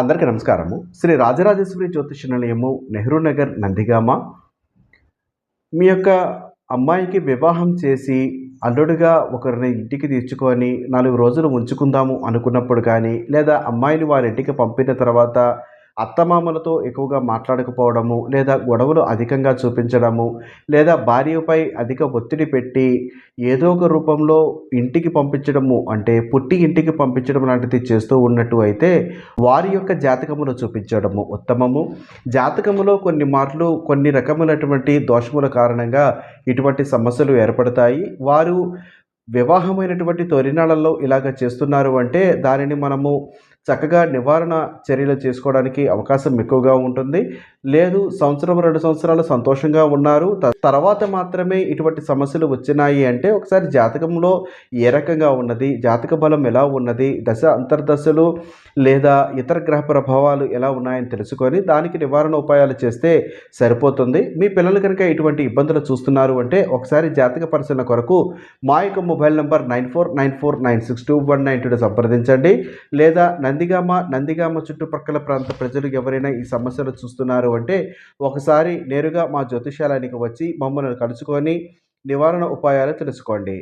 అందరికీ నమస్కారము. శ్రీ రాజరాజేశ్వరి జ్యోతిష నిలయము నెహ్రూ నగర్ నందిగామ. మీ యొక్క అమ్మాయికి వివాహం చేసి అల్లుడుగా ఒకరిని ఇంటికి తీర్చుకొని నాలుగు రోజులు ఉంచుకుందాము అనుకున్నప్పుడు కానీ లేదా అమ్మాయిని వారి ఇంటికి పంపిన తర్వాత అత్తమామలతో ఎక్కువగా మాట్లాడకపోవడము లేదా గొడవలు అధికంగా చూపించడము లేదా భార్యపై అధిక ఒత్తిడి పెట్టి ఏదో ఒక రూపంలో ఇంటికి పంపించడము అంటే పుట్టి ఇంటికి పంపించడం లాంటిది చేస్తూ ఉన్నట్టు అయితే వారి యొక్క జాతకమును చూపించడము ఉత్తమము. జాతకములో కొన్ని మార్లు కొన్ని రకములైనటువంటి దోషముల కారణంగా ఇటువంటి సమస్యలు ఏర్పడతాయి. వారు వివాహమైనటువంటి తొలినాళ్ళల్లో ఇలాగ చేస్తున్నారు అంటే దానిని మనము చక్కగా నివారణ చర్యలు చేసుకోవడానికి అవకాశం ఎక్కువగా ఉంటుంది. లేదు సంవత్సరం రెండు సంవత్సరాలు సంతోషంగా ఉన్నారు. త- తర్వాత మాత్రమే ఇటువంటి సమస్యలు వచ్చినాయి అంటే ఒకసారి జాతకంలో ఏ రకంగా ఉన్నది జాతక బలం ఎలా ఉన్నది దశ అంతర్దశలు లేదా ఇతర గ్రహ ప్రభావాలు ఎలా ఉన్నాయని తెలుసుకొని దానికి నివారణ ఉపాయాలు చేస్తే సరిపోతుంది. మీ పిల్లలు కనుక ఇటువంటి ఇబ్బందులు చూస్తున్నారు అంటే ఒకసారి జాతక పరిశీలన కొరకు మా యొక్క mobile number nine four nine four nine six two one nine two సంప్రదించండి. లేదా నందిగామ నందిగామ చుట్టుపక్కల ప్రాంత ప్రజలు ఎవరైనా ఈ సమస్యలు చూస్తున్నారు అంటే ఒకసారి నేరుగా మా జ్యోతిషాలయానికి వచ్చి మమ్మల్ని కలుసుకొని నివారణ ఉపాయాలు తెలుసుకోండి.